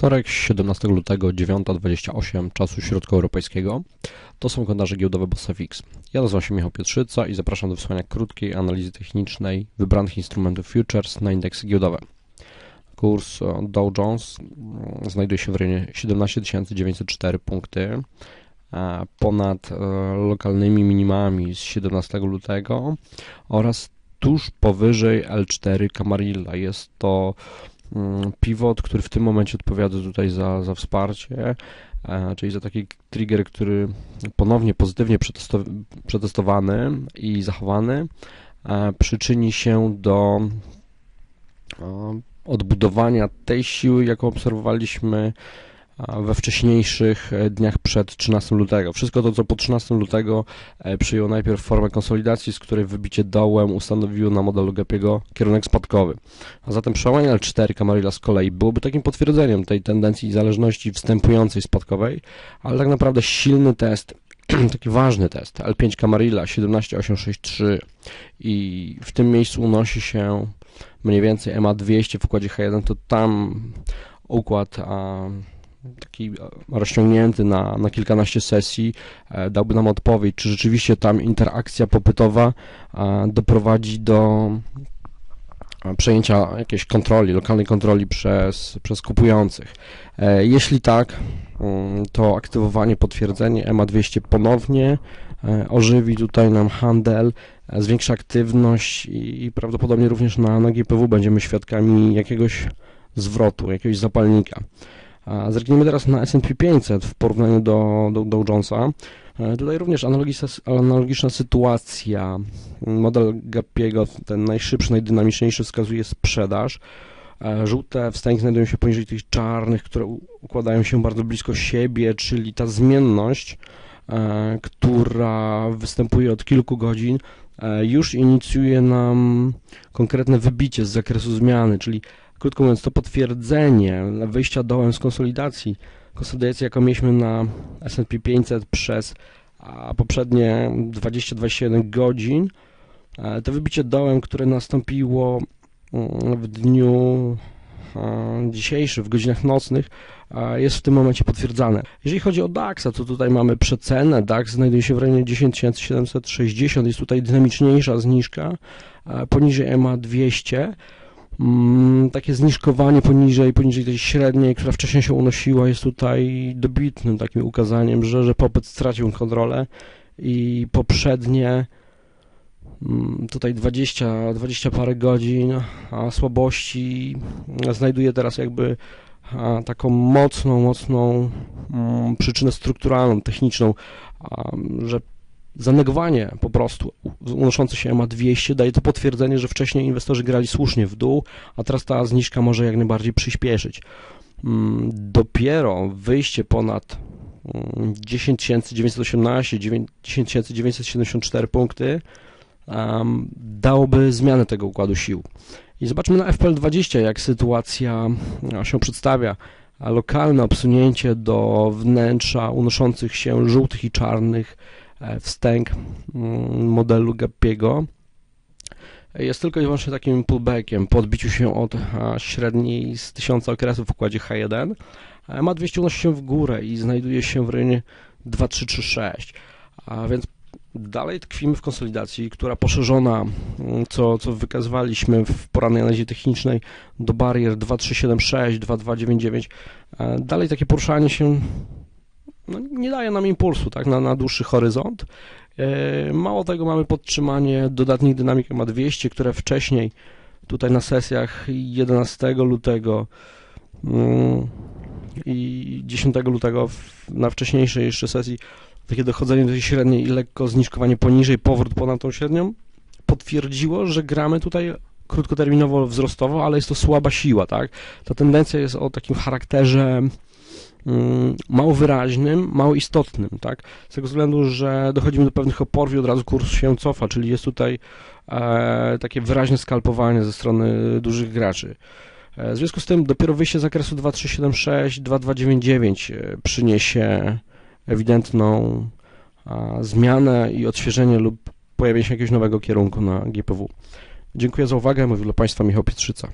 Wtorek 17 lutego 9.28 czasu środkoeuropejskiego to są komentarze giełdowe BossFX. Ja nazywam się Michał Pietrzyca i zapraszam do wysłania krótkiej analizy technicznej wybranych instrumentów futures na indeksy giełdowe. Kurs e, Dow Jones mm, znajduje się w rejonie 17 904 punkty ponad e, lokalnymi minimami z 17 lutego oraz tuż powyżej L4 Camarilla. Jest to pivot, który w tym momencie odpowiada tutaj za, za wsparcie, e, czyli za taki trigger, który ponownie pozytywnie przetestowany i zachowany e, przyczyni się do e, odbudowania tej siły, jaką obserwowaliśmy we wcześniejszych e, dniach przed 13 lutego. Wszystko to, co po 13 lutego e, przyjęło najpierw formę konsolidacji, z której wybicie dołem ustanowiło na modelu Gapiego kierunek spadkowy. A zatem przełamanie L4 Camarilla z kolei byłoby takim potwierdzeniem tej tendencji zależności wstępującej spadkowej, ale tak naprawdę silny test taki ważny test L5 Camarilla 17863 i w tym miejscu unosi się mniej więcej MA200 w układzie H1, to tam układ a, taki e, rozciągnięty na, na kilkanaście sesji, e, dałby nam odpowiedź, czy rzeczywiście tam interakcja popytowa e, doprowadzi do przejęcia jakiejś kontroli, lokalnej kontroli przez, przez kupujących. Jeśli tak, mm, to aktywowanie, potwierdzenie EMA200 ponownie ożywi tutaj nam handel, zwiększa aktywność i prawdopodobnie również na, na GPW będziemy świadkami jakiegoś zwrotu, jakiegoś zapalnika. Zerknijmy teraz na S&P 500 w porównaniu do, do Dow Jonesa. E, tutaj również analogiczna, analogiczna sytuacja. Model Gapiego, ten najszybszy, najdynamiczniejszy, wskazuje sprzedaż. E, żółte wstęgi znajdują się poniżej tych czarnych, które układają się bardzo blisko siebie, czyli ta zmienność, która występuje od kilku godzin, już inicjuje nam konkretne wybicie z zakresu zmiany, czyli Krótko mówiąc, to potwierdzenie wyjścia dołem z konsolidacji, konsolidacji, jaką mieliśmy na S&P 500 przez poprzednie 20-21 godzin, e, to wybicie dołem, które nastąpiło mm, w dniu dzisiejszym, w godzinach nocnych, jest w tym momencie potwierdzane. Jeżeli chodzi o DAX, to tutaj mamy przecenę. DAX znajduje się w rejonie 10760, jest tutaj dynamiczniejsza zniżka poniżej EMA 200. Mm, takie zniżkowanie poniżej, poniżej tej średniej, która wcześniej się unosiła, jest tutaj dobitnym takim ukazaniem, że, że popyt stracił kontrolę i poprzednie tutaj 20, 20 parę godzin słabości znajduje teraz jakby taką mocną, mocną mm, przyczynę strukturalną, techniczną, że zanegowanie po prostu unoszące się ma 200 daje to potwierdzenie, że wcześniej inwestorzy grali słusznie w dół, a teraz ta zniżka może jak najbardziej przyspieszyć. Mm, dopiero wyjście ponad 10 918, 10 974 punkty um, dałoby zmianę tego układu sił. I zobaczmy na FPL20, jak sytuacja się przedstawia. Lokalne obsunięcie do wnętrza unoszących się żółtych i czarnych E, wstęg mm, modelu Gappiego jest tylko i wyłącznie takim pullbackiem po odbiciu się od średniej z 1000 okresów w układzie H1. E, ma 200 unosi się w górę i znajduje się w rejonie 2336, a więc dalej tkwimy w konsolidacji, która poszerzona, mm, co, co wykazywaliśmy w porannej analizie technicznej do barier 2376, 2299. E, dalej takie poruszanie się no, nie daje nam impulsu tak, na, na dłuższy horyzont. E, mało tego, mamy podtrzymanie dodatnich dynamik ma 200, które wcześniej tutaj na sesjach 11 lutego mm, i 10 lutego na wcześniejszej jeszcze sesji takie dochodzenie do tej średniej i lekko zniżkowanie poniżej, powrót ponad tą średnią potwierdziło, że gramy tutaj krótkoterminowo wzrostowo, ale jest to słaba siła, tak? Ta tendencja jest o takim charakterze Mm, mało wyraźnym, mało istotnym, tak? Z tego względu, że dochodzimy do pewnych oporów i od razu kurs się cofa, czyli jest tutaj e, takie wyraźne skalpowanie ze strony dużych graczy. E, w związku z tym dopiero wyjście z zakresu 2376, 2299 e, przyniesie ewidentną zmianę i odświeżenie lub pojawienie się jakiegoś nowego kierunku na GPW. Dziękuję za uwagę. Mówił do Państwa Michał Pietrzyca.